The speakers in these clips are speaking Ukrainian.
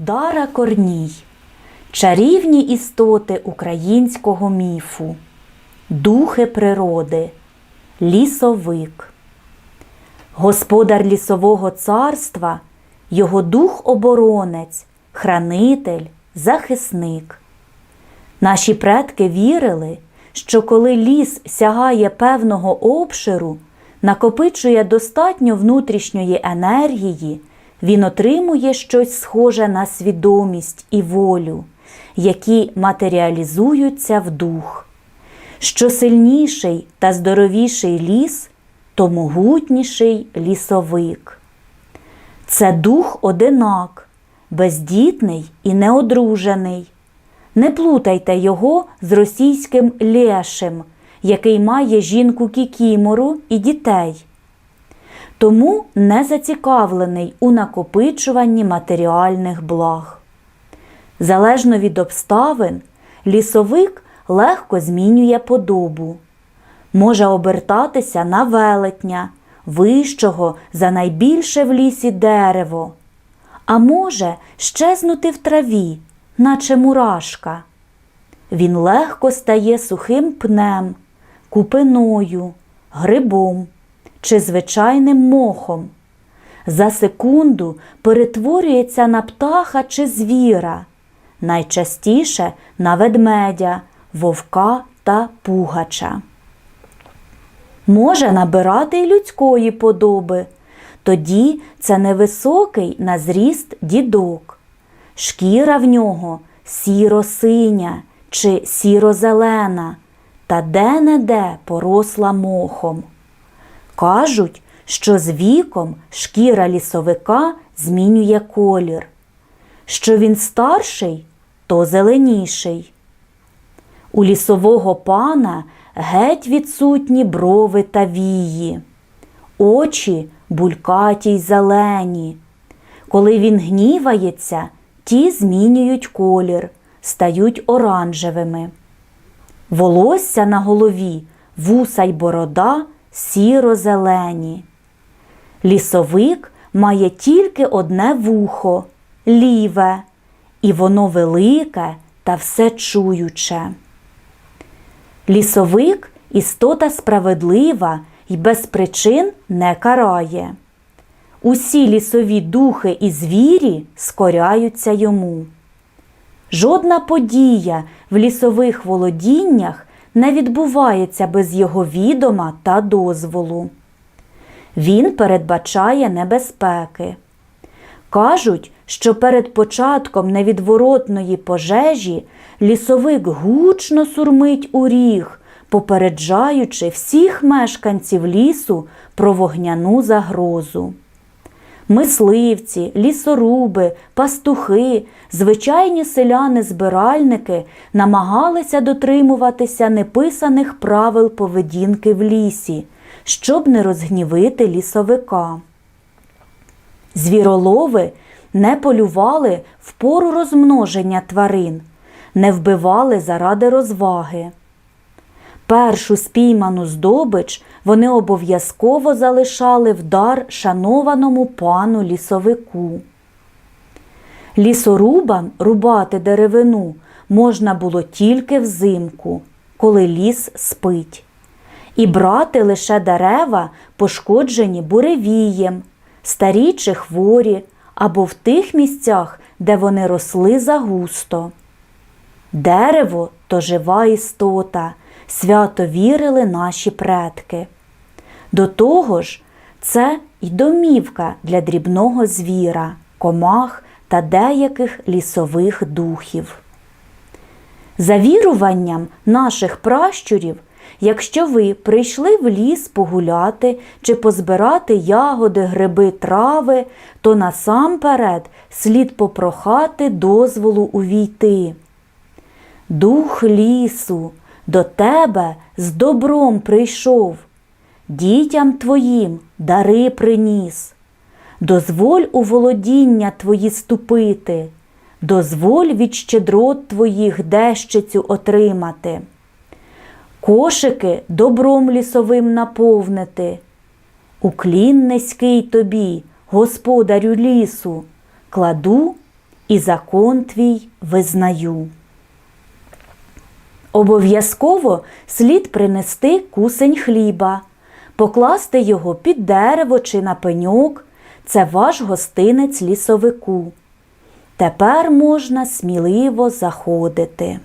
Дара Корній. Чарівні істоти українського міфу. Духи природи. Лісовик. Господар лісового царства, його дух-оборонець, хранитель, захисник. Наші предки вірили, що коли ліс сягає певного обширу, накопичує достатньо внутрішньої енергії, він отримує щось схоже на свідомість і волю, які матеріалізуються в дух. Що сильніший та здоровіший ліс, то могутніший лісовик. Це дух одинак, бездітний і неодружений. Не плутайте його з російським лешем, який має жінку кікімору і дітей. Тому не зацікавлений у накопичуванні матеріальних благ. Залежно від обставин, лісовик легко змінює подобу, може обертатися на велетня, вищого за найбільше в лісі дерево, а може щезнути в траві, наче мурашка. Він легко стає сухим пнем, купиною, грибом чи звичайним мохом. За секунду перетворюється на птаха чи звіра, найчастіше на ведмедя, вовка та пугача. Може набирати й людської подоби, тоді це невисокий на зріст дідок. Шкіра в нього сіро-синя чи сіро-зелена, та де-не-де поросла мохом. Кажуть, що з віком шкіра лісовика змінює колір. Що він старший, то зеленіший. У лісового пана геть відсутні брови та вії, очі булькаті й зелені. Коли він гнівається, ті змінюють колір, стають оранжевими. Волосся на голові, вуса й борода сіро-зелені. Лісовик має тільки одне вухо ліве, і воно велике та всечуюче. Лісовик істота справедлива й без причин не карає. Усі лісові духи і звірі скоряються йому. Жодна подія в лісових володіннях не відбувається без його відома та дозволу. Він передбачає небезпеки. Кажуть, що перед початком невідворотної пожежі лісовик гучно сурмить у ріг, попереджаючи всіх мешканців лісу про вогняну загрозу. Мисливці, лісоруби, пастухи, звичайні селяни-збиральники намагалися дотримуватися неписаних правил поведінки в лісі, щоб не розгнівити лісовика. Звіролови не полювали в пору розмноження тварин, не вбивали заради розваги. Першу спійману здобич вони обов'язково залишали в дар шанованому пану лісовику. Лісорубам рубати деревину можна було тільки взимку, коли ліс спить, і брати лише дерева, пошкоджені буревієм, старі чи хворі, або в тих місцях, де вони росли загусто. Дерево то жива істота, свято вірили наші предки. До того ж, це й домівка для дрібного звіра, комах та деяких лісових духів. За віруванням наших пращурів, якщо ви прийшли в ліс погуляти чи позбирати ягоди, гриби, трави, то насамперед слід попрохати дозволу увійти. Дух лісу до тебе з добром прийшов, дітям твоїм дари приніс. Дозволь у володіння твої ступити, дозволь від щедрот твоїх дещицю отримати, кошики добром лісовим наповнити. Уклін низький тобі, господарю лісу, кладу і закон твій визнаю. Обов'язково слід принести кусень хліба, покласти його під дерево чи на пеньок. Це ваш гостинець лісовику. Тепер можна сміливо заходити.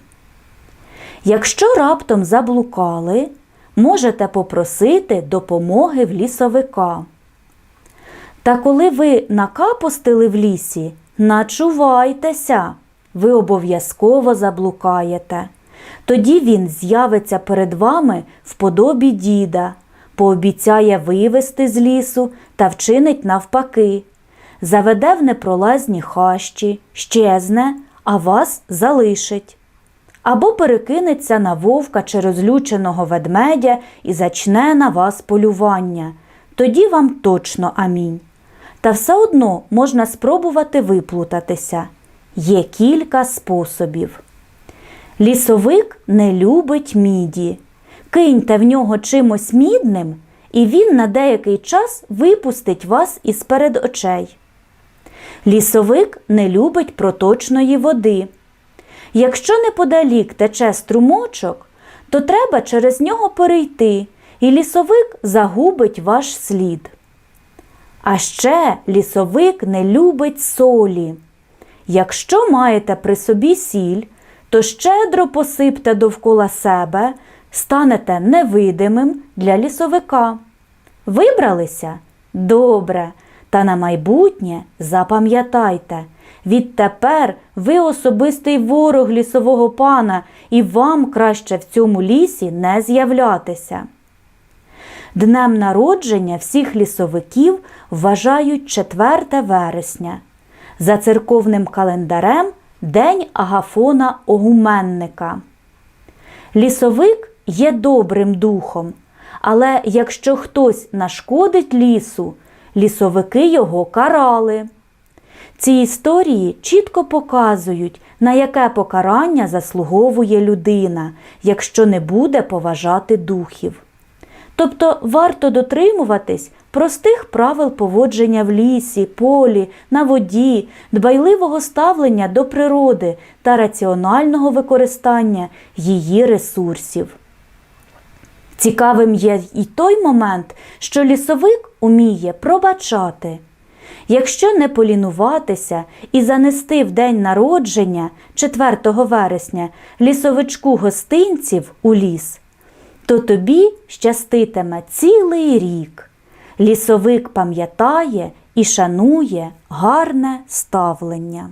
Якщо раптом заблукали, можете попросити допомоги в лісовика. Та коли ви накапустили в лісі, начувайтеся, ви обов'язково заблукаєте. Тоді він з'явиться перед вами в подобі діда, пообіцяє вивести з лісу та вчинить навпаки, заведе в непролазні хащі, щезне, а вас залишить. Або перекинеться на вовка чи розлюченого ведмедя і зачне на вас полювання. Тоді вам точно амінь. Та все одно можна спробувати виплутатися. Є кілька способів. Лісовик не любить міді. Киньте в нього чимось мідним, і він на деякий час випустить вас із перед очей. Лісовик не любить проточної води. Якщо неподалік тече струмочок, то треба через нього перейти, і лісовик загубить ваш слід. А ще лісовик не любить солі. Якщо маєте при собі сіль, то щедро посипте довкола себе, станете невидимим для лісовика. Вибралися? Добре. Та на майбутнє запам'ятайте, відтепер ви особистий ворог лісового пана, і вам краще в цьому лісі не з'являтися. Днем народження всіх лісовиків вважають 4 вересня. За церковним календарем День Агафона Огуменника. Лісовик є добрим духом, але якщо хтось нашкодить лісу, лісовики його карали. Ці історії чітко показують, на яке покарання заслуговує людина, якщо не буде поважати духів. Тобто варто дотримуватись простих правил поводження в лісі, полі, на воді, дбайливого ставлення до природи та раціонального використання її ресурсів. Цікавим є і той момент, що лісовик уміє пробачати. Якщо не полінуватися і занести в день народження 4 вересня лісовичку гостинців у ліс, то тобі щаститиме цілий рік. Лісовик пам'ятає і шанує гарне ставлення.